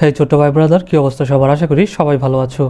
হ্যাঁ ছোট্ট ভাই ব্রাদার কী অবস্থা সবার? আশা করি সবাই ভালো আছো।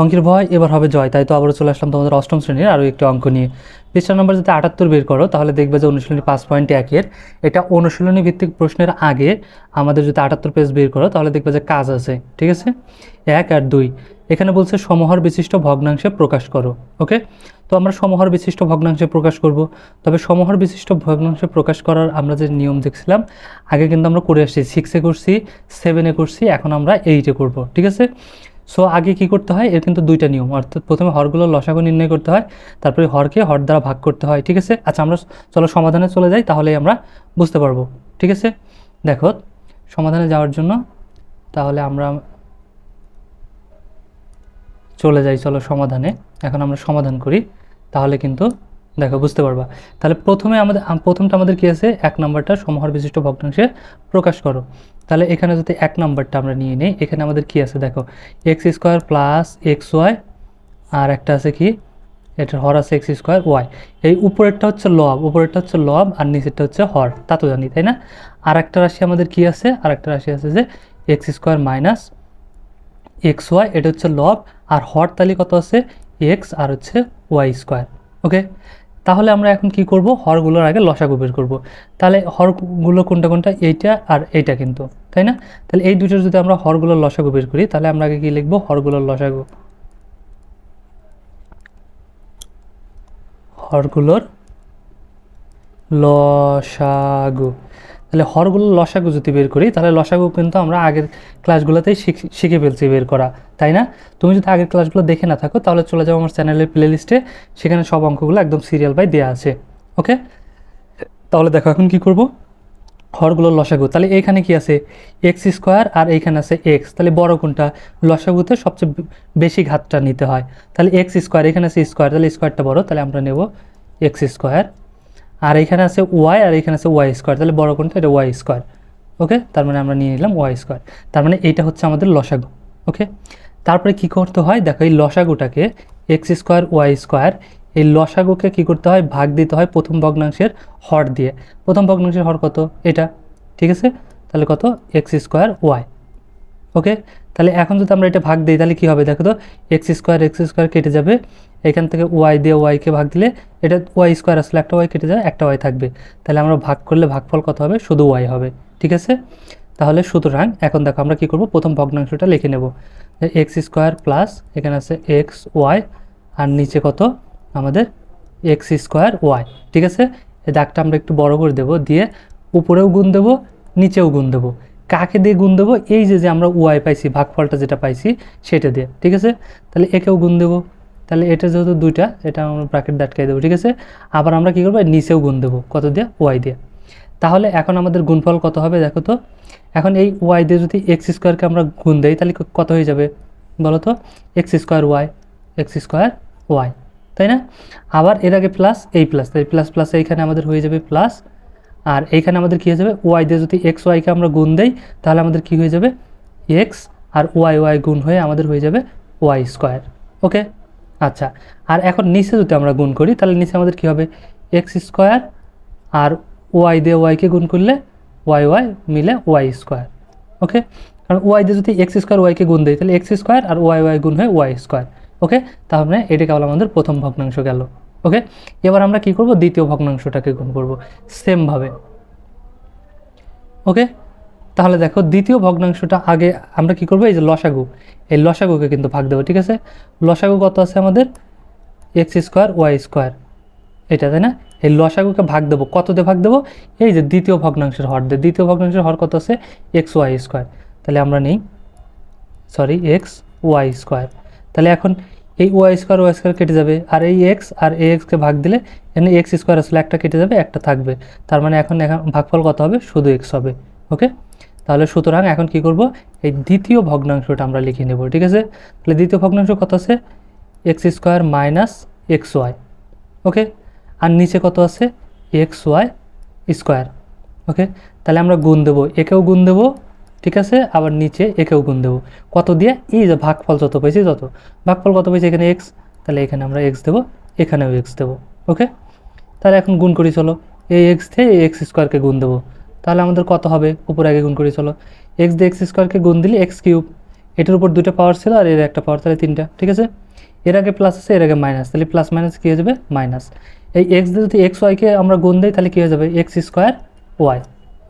অঙ্কের ভয়, এবার হবে জয়। তাই তো আবারও চলে আসলাম তোমাদের অষ্টম শ্রেণির আরও একটি অঙ্ক নিয়ে। পৃষ্ঠা নম্বর যদি আটাত্তর বের করো, তাহলে দেখবে যে অনুশীলনী পাঁচ পয়েন্ট একের এটা অনুশীলনী ভিত্তিক প্রশ্নের আগে আমাদের যদি আটাত্তর পেজ বের করো, তাহলে দেখবে যে কাজ আছে, ঠিক আছে? এক আর দুই। এখানে বলছে সমহর বিশিষ্ট ভগ্নাংশে প্রকাশ করো, ওকে? তো আমরা সমহর বিশিষ্ট ভগ্নাংশে প্রকাশ করব। তবে সমহর বিশিষ্ট ভগ্নাংশে প্রকাশ করার আমরা যে নিয়ম দেখছিলাম, আগে কিন্তু আমরা করে আসছি। সিক্সে করছি সেভেনে করছি, এখন আমরা এইটে করব, ঠিক আছে? সো আগে কি করতে হয়? এর কিন্তু দুইটা নিয়ম। অর্থাৎ প্রথমে হরগুলো লসাগু নির্ণয় করতে হয়, তারপরে হরকে হর দ্বারা ভাগ করতে হয়, ঠিক আছে? আচ্ছা আমরা চলো সমাধানে চলে যাই, তাহলেই আমরা বুঝতে পারব, ঠিক আছে? দেখো, সমাধানে যাওয়ার জন্য তাহলে আমরা চলে যাই, চলো সমাধানে। এখন আমরা সমাধান করি, তাহলে কিন্তু দেখো, বুঝতে পারবা। তাহলে প্রথমে আমাদের প্রথমটা আমাদের কি আছে? এক নাম্বারটা সমহর বিশিষ্ট ভগ্নাংশে প্রকাশ করো। তাহলে এখানে যদি এক নাম্বারটা আমরা নিয়ে নিই, এখানে আমাদের কি আছে দেখো? X square plus X Y আর একটা আছে কি? এটার হর আছে এক্স স্কোয়ার ওয়াই এই উপরেরটা হচ্ছে লব, উপরেরটা হচ্ছে লব, আর নিচেরটা হচ্ছে হর। তা তো জানি, তাই না? আর একটা রাশি আমাদের কি আছে? আর একটা রাশি আছে যে X square minus X Y এটা হচ্ছে লব, আর হর তালি কত আছে? এক্স আর হচ্ছে ওয়াই স্কোয়ার ওকে তাহলে আমরা এখন কি করব? হরগুলোর আগে লসাগু বের করব। তাহলে হরগুলো কোনটা কোনটা? এইটা আর এইটা কিন্তু, তাই না? তাহলে এই দুটোর যদি আমরা হরগুলোর লসাগু বের করি, তাহলে আমরা আগে কি লিখব? হরগুলোর লসাগু। হরগুলোর লসাগু। তাহলে হরগুলোর লসাগু যদি বের করি, তাহলে লসাগু কিন্তু আমরা আগের ক্লাসগুলোতেই শিখ- ফেলছি বের করা, তাই না? তুমি যদি আগের ক্লাসগুলো দেখে না থাকো, তাহলে চলে যাও আমার চ্যানেলের প্লেলিস্টে সেখানে সব অঙ্কগুলো একদম সিরিয়াল বাই দেওয়া আছে ওকে তাহলে দেখো এখন কি করব? হরগুলোর লসাগু, তাহলে এইখানে কি আছে? এক্স স্কোয়ার আর এইখানে আছে এক্স তাহলে বড় কোনটা? লসাগুতে সবচেয়ে বেশি ঘাতটা নিতে হয়, তাহলে এক্স স্কোয়ার এখানে আছে স্কোয়ার তাহলে স্কোয়ারটা বড়, তাহলে আমরা নেব এক্স স্কোয়ার আর এখানে আছে ওয়াই আর এখানে আছে ওয়াই স্কোয়ার তাহলে বড় কোনটা এটা ওয়াই স্কোয়ার ওকে? তার মানে আমরা নিয়ে নিলাম ওয়াই স্কোয়ার তার মানে এইটা হচ্ছে আমাদের লসাগু, ওকে? তারপরে কি করতে হয়? দেখো, এই লসাগুটাকে এক্স স্কোয়ার ওয়াই স্কোয়ার এই লসাগুকে কি করতে হয়? ভাগ দিতে হয় প্রথম ভগ্নাংশের হর দিয়ে। প্রথম ভগ্নাংশের হর কত? এটা, ঠিক আছে? তাহলে কত? X square Y okay? তাহলে এখন যদি আমরা এটা ভাগ দিই, তাহলে কি হবে? দেখো তো এক্স স্কোয়ার এক্স স্কোয়ার কেটে যাবে এখান থেকে ওয়াই দিয়ে ওয়াইকে ভাগ দিলে এটা ওয়াই স্কোয়ার আসলে একটা ওয়াই কেটে যায়, একটা ওয়াই থাকবে। তাহলে আমরা ভাগ করলে ভাগফল কত হবে? শুধু ওয়াই হবে। ঠিক আছে? তাহলে সুতরাং এখন দেখো আমরা কি করব? প্রথম ভগ্নাংশটা লিখে নেব। এক্স স্কোয়ার প্লাস এখানে আছে এক্স ওয়াই আর নিচে কত? আমাদের এক্স স্কোয়ার ওয়াই ঠিক আছে? এই দাগটা আমরা একটু বড় করে দেবো। দিয়ে উপরেও গুণ দেবো, নিচেও গুণ দেবো। কাকে দিয়ে গুণ দেবো? এই যে যে আমরা ওয়াই পাইছি, ভাগফলটা যেটা পাইছি, সেটা দিয়ে। ঠিক আছে? তাহলে একেও গুণ দেবো। তাহলে এটা যেহেতু দুইটা, এটা আমরা ব্রাকেট দাটকাই দেবো, ঠিক আছে? আবার আমরা কী করব? নিচেও গুণ দেবো। কত দিয়ে? ওয়াই দিয়ে। তাহলে এখন আমাদের গুণফল কত হবে দেখো তো? এখন এই ওয়াই দিয়ে যদি এক্স স্কোয়ারকে আমরা গুণ দেই, তাহলে কত হয়ে যাবে? বলো তো? X square Y X square Y তাই না? আবার এর আগে প্লাস এই প্লাস তাই প্লাস প্লাস এইখানে আমাদের হয়ে যাবে প্লাস আর এইখানে আমাদের কী হয়ে যাবে? ওয়াই দিয়ে যদি এক্স ওয়াইকে আমরা গুণ দেই, তাহলে আমাদের কী হয়ে যাবে? এক্স আর ওয়াই ওয়াই গুণ হয়ে আমাদের হয়ে যাবে ওয়াই স্কোয়ার ওকে আচ্ছা আর এখন নিচে যদি আমরা গুণ করি, তাহলে নিচে আমাদের কী হবে? এক্স স্কোয়ার আর ওয়াই দিয়ে ওয়াইকে গুণ করলে ওয়াই ওয়াই মিলে ওয়াই স্কোয়ার ওকে কারণ ওয়াই দিয়ে যদি এক্স স্কোয়ার ওয়াইকে গুণ দেয় তাহলে এক্স স্কোয়ার আর ওয়াই ওয়াই গুণ হয়ে ওয়াই স্কোয়ার ওকে তাহলে এটা কেবল আমাদের প্রথম ভগ্নাংশ গেল ওকে এবার আমরা কি করব? দ্বিতীয় ভগ্নাংশটাকে গুণ করব সেমভাবে ওকে তাহলে দেখো দ্বিতীয় ভগ্নাংশটা আগে আমরা কি করব? এই যে লসাগু। এই লসাগুকে কিন্তু ভাগ দেবো, ঠিক আছে? লসাগু কত আছে আমাদের? X square, Y square. এটা তাই না? এই লসাগুকে ভাগ দেবো। কত দিয়ে ভাগ দেবো? এই যে দ্বিতীয় ভগ্নাংশের হর। দিয়ে দ্বিতীয় ভগ্নাংশের হর কত আছে? X Y square. তাহলে আমরা নেই। Sorry, X Y square. তাহলে এখন এই ওয়াই স্কোয়ার ওয়াই স্কোয়ার কেটে যাবে। আর এই এক্স আর এই এক্সকে ভাগ দিলে এখানে এক্স স্কোয়ার আসলে একটা কেটে যাবে, একটা থাকবে। তার মানে এখন এখন ভাগফল কত হবে? শুধু এক্স হবে। ওকে? তাহলে সুতরাং এখন কি করব? এই দ্বিতীয় ভগ্নাংশটা আমরা লিখে নেব, ঠিক আছে? তাহলে দ্বিতীয় ভগ্নাংশ কত আছে? X square minus X Y, okay? আর নিচে কত আছে? X Y square, okay? তাহলে আমরা গুণ দেবো, একেও গুণ দেবো, ঠিক আছে? আবার নিচে একেও গুণ দেবো। কত দিয়ে? এই যে ভাগফল যত পেয়েছি তত। ভাগফল কত পেয়েছি এখানে? এক্স। তাহলে এখানে আমরা এক্স দেবো, এখানেও এক্স দেবো, ওকে? তাহলে এখন গুণ করি, চলো। এই এক্স থেকে এক্স স্কোয়ারকে গুণ দেবো। তাহলে আমাদের কত হবে? উপরে আগে গুণ করি, চলো। এক্স দিয়ে এক্স স্কোয়ারকে গুণ দিলে এক্স কিউব এটার উপর দুটো পাওয়ার ছিল আর এর একটা পাওয়ার তাহলে তিনটা, ঠিক আছে? এর আগে প্লাস আছে, এর আগে মাইনাস তাহলে প্লাস মাইনাস কী হয়ে যাবে? মাইনাস এই এক্স দিয়ে যদি এক্স ওয়াইকে আমরা গুণ দিই, তাহলে কী হয়ে যাবে? এক্স স্কোয়ার ওয়াই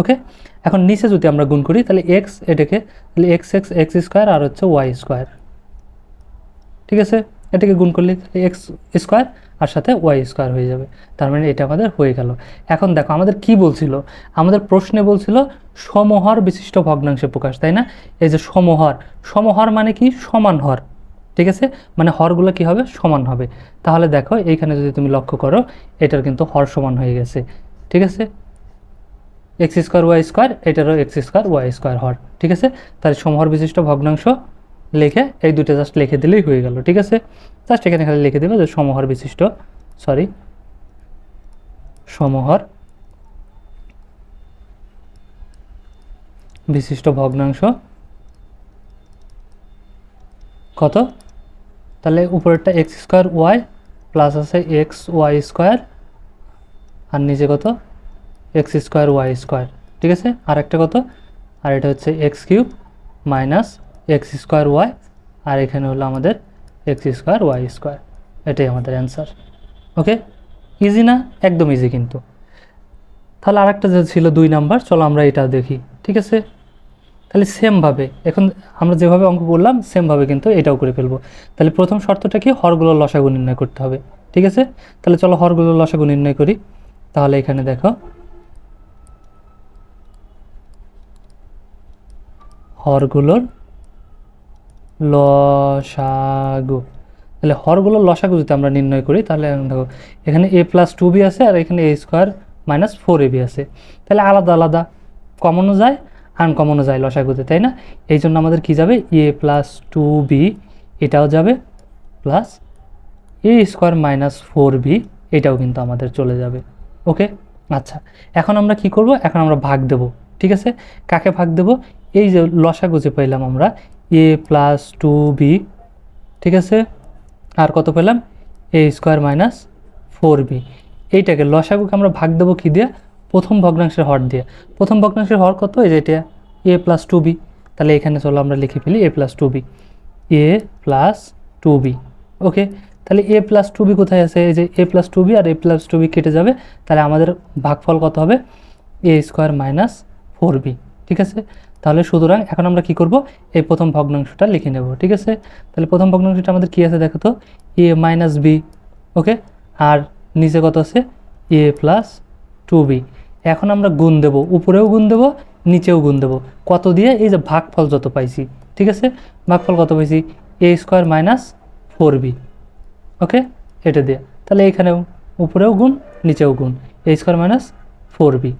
ওকে এখন নিচে যদি আমরা গুণ করি, তাহলে এক্স এটাকে, তাহলে এক্স এক্স এক্স স্কোয়ার আর হচ্ছে ওয়াই স্কোয়ার ঠিক আছে? এটাকে গুণ করলে এক্স স্কোয়ার আর সাথে ওয়াই স্কোয়ার হয়ে যাবে। তার মানে এটা আমাদের হয়ে গেল। এখন দেখো, আমাদের কি বলছিল? আমাদের প্রশ্নে বলছিল সমহর বিশিষ্ট ভগ্নাংশে প্রকাশ, তাই না? এই যে সমহর সমহর মানে কি? সমান হর, ঠিক আছে? মানে হরগুলো কি হবে? সমান হবে। তাহলে দেখো, এইখানে যদি তুমি লক্ষ্য করো, এটার কিন্তু হর সমান হয়ে গেছে, ঠিক আছে? এক্স স্কোয়ার ওয়াই স্কোয়ার, এটারও এক্স স্কোয়ার ওয়াই স্কোয়ার হর, ঠিক আছে? তাহলে সমহর বিশিষ্ট ভগ্নাংশ লিখে, এই দুটো জাস্ট লিখে দিলেই হয়ে গেল, ঠিক আছে? জাস্ট এখানে খালি লিখে দেবে যে সমহর বিশিষ্ট সরি সমহর বিশিষ্ট ভগ্নাংশ কত? তাহলে উপরেরটা এক্স স্কোয়ার ওয়াই প্লাস আছে এক্স ওয়াই স্কোয়ার আর নিচে কত? এক্স স্কোয়ার ওয়াই স্কোয়ার ঠিক আছে? আর একটা কত? আর এটা হচ্ছে X cube minus X square Y আর এখানে হলো আমাদের এক্স স্কোয়ার ওয়াই স্কোয়ার। এটাই আমাদের অ্যান্সার। ওকে? ইজি না? একদম ইজি কিন্তু। তাহলে আরেকটা যে ছিল দুই নাম্বার, চলো আমরা এটা দেখি। ঠিক আছে? তাহলে সেমভাবে, এখন আমরা যেভাবে অঙ্ক করলাম, সেমভাবে কিন্তু এটাও করে ফেলব। তাহলে প্রথম শর্তটা কি? হরগুলো লসাগু নির্ণয় করতে হবে। ঠিক আছে? তাহলে চলো হরগুলো লসাগু নির্ণয় করি। তাহলে এখানে দেখো। হরগুলোর লসাগু। তাহলে হরগুলোর লসাগু যদি আমরা নির্ণয় করি, তাহলে দেখো, এখানে এ প্লাস টু বি আছে আর এখানে A square minus four A B আছে। তাহলে আলাদা আলাদা কমনও যায় আনকমনও যায় লসাগুতে, তাই না? এই জন্য আমাদের কী যাবে? এ প্লাস টু বি এটাও যাবে plus A square minus four B এটাও কিন্তু আমাদের চলে যাবে। ওকে? আচ্ছা এখন আমরা কি করব? এখন আমরা ভাগ দেব, ঠিক আছে? কাকে ভাগ দেব? এই যে লসাগু যে পেলাম আমরা এ প্লাস টু বি ঠিক আছে? আর কত পেলাম? A square minus four B এইটাকে লসাগুকে আমরা ভাগ দেবো কী দিয়ে? প্রথম ভগ্নাংশের হর দিয়ে। প্রথম ভগ্নাংশের হর কত? এই যে এটা। এ প্লাস টু বি তাহলে এখানে চলো আমরা লিখে ফেলি A plus two B A plus two B okay তাহলে এ প্লাস টু বি কোথায় আছে? এই যে এ প্লাস টু বি আর এ প্লাস টু বি কেটে যাবে। তাহলে আমাদের ভাগফল কত হবে? A square minus four B ঠিক আছে? তাহলে সুতরাং এখন আমরা কি করব? এই প্রথম ভগ্নাংশটা লিখে নেব, ঠিক আছে? তাহলে প্রথম ভগ্নাংশটা আমাদের কি আছে দেখো তো? এ মাইনাস বি ওকে আর নিচে কত আছে? এ প্লাস টু বি এখন আমরা গুণ দেব, উপরেও গুণ দেব, নিচেও গুণ দেব। কত দিয়ে? এই যে ভাগফল যত পাইছি, ঠিক আছে? ভাগফল কত পাইছি? A square minus four B okay এটা দিয়ে। তাহলে এখানেও উপরেও গুণ, নিচেও গুণ। A square minus four B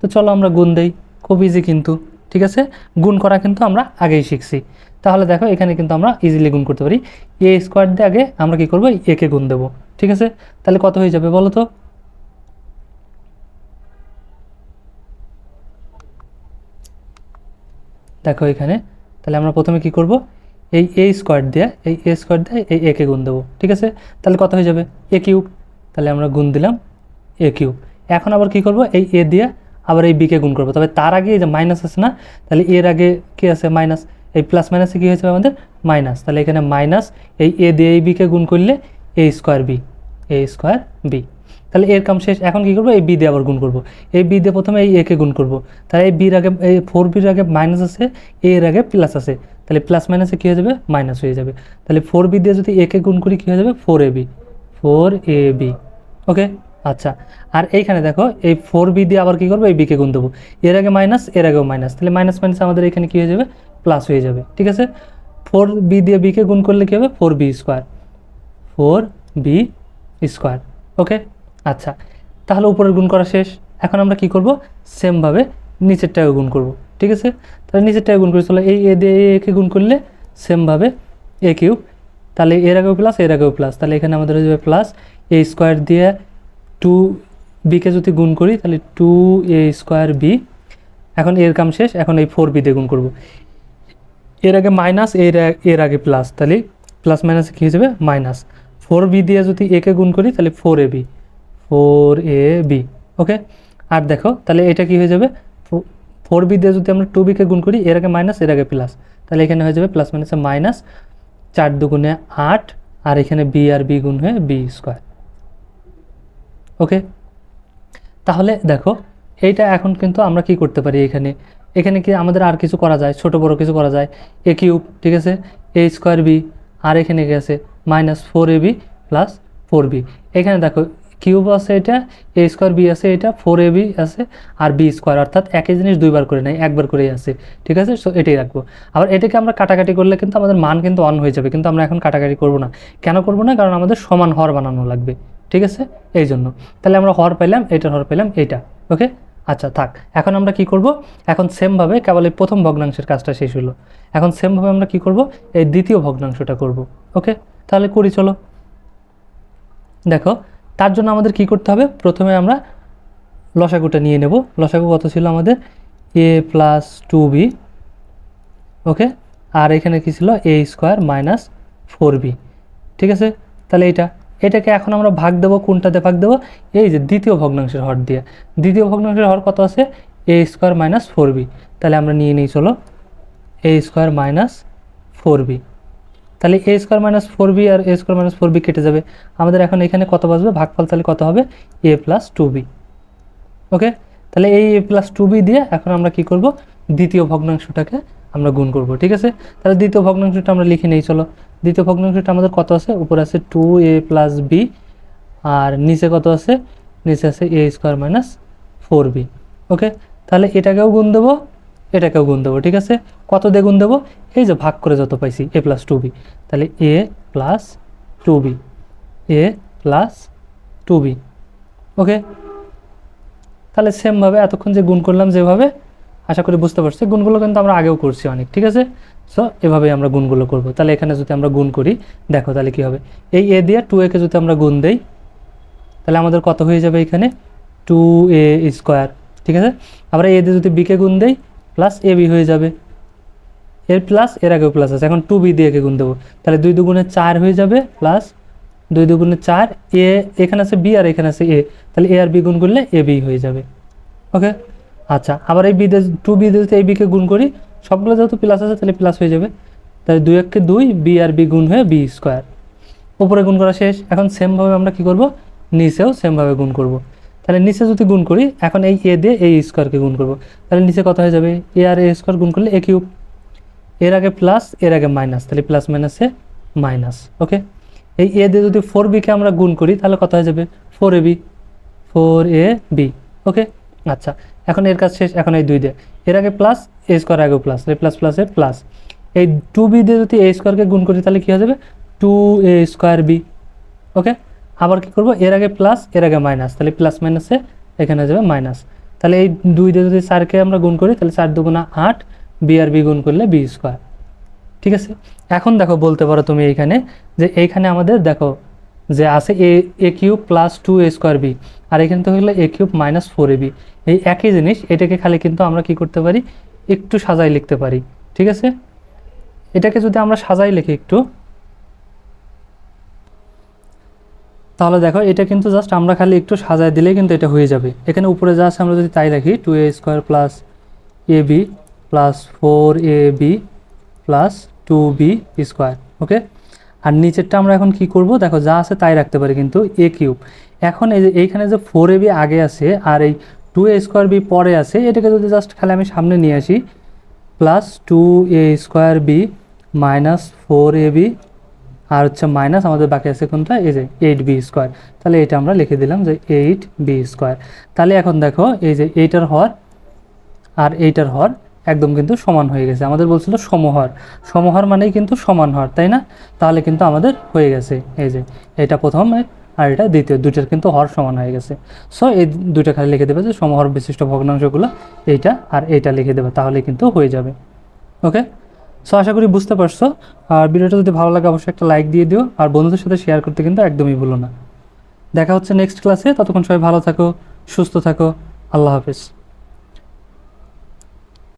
তো চলো আমরা গুণ দেই, খুব ইজি কিন্তু। ঠিক আছে? গুণ করা কিন্তু আমরা আগেই শিখছি। তাহলে দেখো, এখানে কিন্তু আমরা ইজিলি গুণ করতে পারি। এ স্কোয়ার দিয়ে আগে আমরা কি করব? একে গুণ দেবো। ঠিক আছে? তাহলে কত হয়ে যাবে বলো তো? দেখো এখানে, তাহলে আমরা প্রথমে কি করব? এই এ স্কোয়ার দিয়ে, এই এ স্কোয়ার দিয়ে এই একে গুণ দেবো। ঠিক আছে? তাহলে কত হয়ে যাবে? এ কিউব তাহলে আমরা গুণ দিলাম এ কিউব এখন আবার কি করব? এই এ দিয়ে আবার এই বিকে গুণ করব। তবে তার আগে এই যে মাইনাস আছে না, তাহলে এর আগে কি আছে মাইনাস এই প্লাস মাইনাসে কী হয়েছে আমাদের? মাইনাস তাহলে এখানে মাইনাস এই এ দিয়ে এই বিকে গুণ করলে A square B A square B তাহলে এর কাম শেষ। এখন কী করব? এই বি দিয়ে আবার গুণ করব। এই বি দিয়ে প্রথমে এই একে গুণ করব। তাহলে এই বির আগে, এই ফোর বির আগে মাইনাস আছে এর আগে প্লাস আছে। তাহলে প্লাস মাইনাসে কী হয়ে যাবে? মাইনাস হয়ে যাবে। তাহলে ফোর বি দিয়ে যদি একে গুণ করি, কী হয়ে যাবে? Four A B four A B okay আচ্ছা আর এইখানে দেখো, এই ফোর বি দিয়ে আবার কী করব? এই বিকে গুণ দেবো। এর আগে মাইনাস এর আগেও মাইনাস তাহলে মাইনাস মাইনাস আমাদের এখানে কী হয়ে যাবে? প্লাস হয়ে যাবে, ঠিক আছে? ফোর বি দিয়ে বিকে গুণ করলে কী হবে? Four B square four B square okay আচ্ছা তাহলে উপরের গুণ করা শেষ। এখন আমরা কি করব? সেমভাবে নিচেরটাকে গুণ করব, ঠিক আছে? তাহলে নিচেরটাকে গুণ করে চলো এই এ দিয়ে এ কে গুণ করলে সেমভাবে এ কিউব তাহলে এর আগেও প্লাস এর আগেও প্লাস তাহলে এখানে আমাদের হয়ে যাবে প্লাস এ স্কোয়ার দিয়ে টু বিকে যদি গুণ করি, তাহলে টু এ স্কোয়ার বি এখন এর কাম শেষ, এখন এই ফোর বি দিয়ে গুণ করব। এর আগে মাইনাস এর এর আগে প্লাস তাহলে প্লাস মাইনাসে কী হয়ে যাবে? মাইনাস ফোর বি দিয়ে যদি একে গুণ করি, তাহলে four A B four A B okay আর দেখো, তাহলে এটা কি হয়ে যাবে? ফোর বি দিয়ে যদি আমরা টু বিকে গুণ করি, এর আগে মাইনাস এর আগে প্লাস তাহলে এখানে হয়ে যাবে প্লাস মাইনাসে মাইনাস চার দুগুণে আট, আর এখানে বি আর বি গুণ হয়ে বি স্কোয়ার ওকে তাহলে দেখো, এইটা এখন কিন্তু আমরা কি করতে পারি এখানে? এখানে কি আমাদের আর কিছু করা যায়? ছোট বড় কিছু করা যায়? এ কিউব ঠিক আছে? এ স্কোয়ার বি আর এখানে গেছে minus four A B plus four B এখানে দেখো কিউব আছে এটা, এ স্কোয়ার বি আছে এটা, ফোর এ বি আছে আর বি স্কোয়ার, অর্থাৎ একই জিনিস দুইবার করে নাই একবার করেই আছে, ঠিক আছে? সো এটাই রাখব। আবার এটাকে আমরা কাটাকাটি করলে কিন্তু আমাদের মান কিন্তু অন হয়ে যাবে, কিন্তু আমরা এখন কাটাকাটি করব না। কেন করব না? কারণ আমাদের সমান হর বানানো লাগবে, ঠিক আছে? এই জন্য। তাহলে আমরা হর পেলাম এটার হর পেলাম, এইটা ওকে আচ্ছা থাক, এখন আমরা কি করব? এখন সেমভাবে কেবল এই প্রথম ভগ্নাংশের কাজটা শেষ হলো। এখন সেমভাবে আমরা কি করব? এই দ্বিতীয় ভগ্নাংশটা করব ওকে তাহলে করি, চলো। দেখো তার জন্য আমাদের কি করতে হবে? প্রথমে আমরা লসাগুটা নিয়ে নেব। লসাগু কত ছিল আমাদের? A plus two B okay আর এখানে কি ছিল? A square minus four B ঠিক আছে? তাহলে এইটা, এটাকে এখন আমরা ভাগ দেবো, কোনটাতে ভাগ দেবো? এই যে দ্বিতীয় ভগ্নাংশের হর দিয়ে। দ্বিতীয় ভগ্নাংশের হর কত আছে? A square minus four B তাহলে আমরা নিয়ে নিই, চলো। A square minus four B তাহলে A square minus four B R A square minus four B কেটে যাবে। আমাদের এখন এখানে কত বাজবে ভাগফল তাহলে কত হবে? A plus two B okay তাহলে এই এ প্লাস টু বি দিয়ে এখন আমরা কি করব? দ্বিতীয় ভগ্নাংশটাকে আমরা গুণ করব, ঠিক আছে? তাহলে দ্বিতীয় ভগ্নাংশটা আমরা লিখে নেই, চলো। দ্বিতীয় ভগ্নাংশটা আমাদের কত আছে? উপরে আছে টু এ প্লাস বি আর নিচে কত আছে? নিচে আছে A square minus four B okay তাহলে এটাকেও গুণ দেবো। এটাকেও গুণ দেবো, ঠিক আছে? কত দিয়ে গুণ দেবো? এই যে ভাগ করে যত পাইছি এ প্লাস টু বি তাহলে A plus two B A plus two B okay তাহলে সেমভাবে এতক্ষণ যে গুণ করলাম যেভাবে, আশা করি বুঝতে পারছি গুণগুলো কিন্তু আমরা আগেও করছি অনেক, ঠিক আছে? সো এভাবেই আমরা গুণগুলো করব। তাহলে এখানে যদি আমরা গুণ করি, দেখো তাহলে কি হবে? এই এ দিয়ে টু একে যদি আমরা গুণ দেই, তাহলে আমাদের কত হয়ে যাবে এখানে? টু এ স্কোয়ার ঠিক আছে? আমরা এ দিয়ে যদি বিকে গুণ দেই প্লাস এ বি হয়ে যাবে। এর প্লাস এর আগেও প্লাস আছে। এখন টু বি দিয়ে একে গুণ দেবো। তাহলে দুই দুগুণে চার হয়ে যাবে প্লাস দুই দুগুণে চার এ এখানে আছে বি আর এখানে আছে এ তাহলে এ আর বি গুণ করলে এ বি হয়ে যাবে। ওকে আচ্ছা আবার এই বি টু বি দিয়ে এই বিকে গুণ করি, সবগুলো যেহেতু প্লাস আছে, তাহলে প্লাস হয়ে যাবে। তাহলে দুই এককে দুই বি আর বি গুণ হয়ে বি স্কোয়ার উপরে গুণ করা শেষ। এখন সেমভাবে আমরা কি করব? নিচেও সেমভাবে গুণ করব। তাহলে নিচে যদি গুণ করি, এখন এই এ দিয়ে এই স্কোয়ারকে গুণ করব। তাহলে নিচে কত হয়ে যাবে? এ আর এ স্কোয়ার গুণ করলে এ কিউব এর আগে প্লাস এর আগে মাইনাস তাহলে প্লাস মাইনাসে মাইনাস ওকে এই এ দিয়ে যদি ফোর বিকে আমরা গুণ করি, তাহলে কত হয়ে যাবে? Four A B four A B okay আচ্ছা এখন এর কাজ শেষ, এখন এই দুই দিয়ে। এর আগে প্লাস এ স্কোয়ার আগেও প্লাস তাহলে প্লাস প্লাসে প্লাস এই টু বি দিয়ে যদি এ স্কোয়ারকে গুণ করি, তাহলে কী হয়ে যাবে? Two A square B okay আবার কি করব? এর আগে প্লাস এর আগে মাইনাস তাহলে প্লাস মাইনাসে এখানে যাবে মাইনাস তাহলে এই দুই দিয়ে যদি চারকে আমরা গুণ করি, তাহলে চার দুগুণা আট বি আর বি গুণ করলে বি স্কোয়ার ঠিক আছে? এখন দেখো, বলতে পারো তুমি এইখানে যে এইখানে আমাদের দেখো যে আছে A A cube plus two A square B আর এখানে তো হলো A cube minus four A B এই একই জিনিস, এটাকে খালি কিন্তু আমরা কি করতে পারি? একটু সাজাই লিখতে পারি। ঠিক আছে? এটাকে যদি আমরা সাজাই লিখি একটু তাহলে দেখো, এটা কিন্তু জাস্ট আমরা খালি একটু সাজায় দিলেই কিন্তু এটা হয়ে যাবে। এখানে উপরে যা আছে আমরা যদি তাই রাখি two A square plus A B plus four A B plus two B square okay আর নিচেরটা আমরা এখন কি করব? দেখো, যা আছে তাই রাখতে পারি কিন্তু এ কিউব এখন এই যে, এইখানে যে ফোর এ বি আগে আছে আর এই টু এ স্কোয়ার বি পরে আছে, এটাকে যদি জাস্ট খালি আমি সামনে নিয়ে আসি plus two A square B minus four A B আর হচ্ছে মাইনাস আমাদের বাকি আছে কোনটা? এই যে এইট বি স্কোয়ার তাহলে এটা আমরা লিখে দিলাম যে এইট বি স্কোয়ার তাহলে এখন দেখো, এই যে এইটার হর আর এইটার হর একদম কিন্তু সমান হয়ে গেছে। আমাদের বলছিল সমহর। সমহর মানেই কিন্তু সমান হর, তাই না? তাহলে কিন্তু আমাদের হয়ে গেছে। এই যে এটা প্রথম আর এটা দ্বিতীয়। দুইটার কিন্তু হর সমান হয়ে গেছে। সো এই দুইটা খালি লিখে দেবে যে সমহর বিশিষ্ট ভগ্নাংশগুলো এইটা আর এইটা লিখে দেবে, তাহলে কিন্তু হয়ে যাবে। ওকে সো আশা করি বুঝতে পারছ। আর ভিডিওটা যদি ভালো লাগে, অবশ্যই একটা লাইক দিয়ে দিও। আর বন্ধুদের সাথে শেয়ার করতে কিন্তু একদমই ভুলো না। দেখা হচ্ছে নেক্সট ক্লাসে ততক্ষণ সবাই ভালো থাকো, সুস্থ থাকো। আল্লাহ হাফেজ।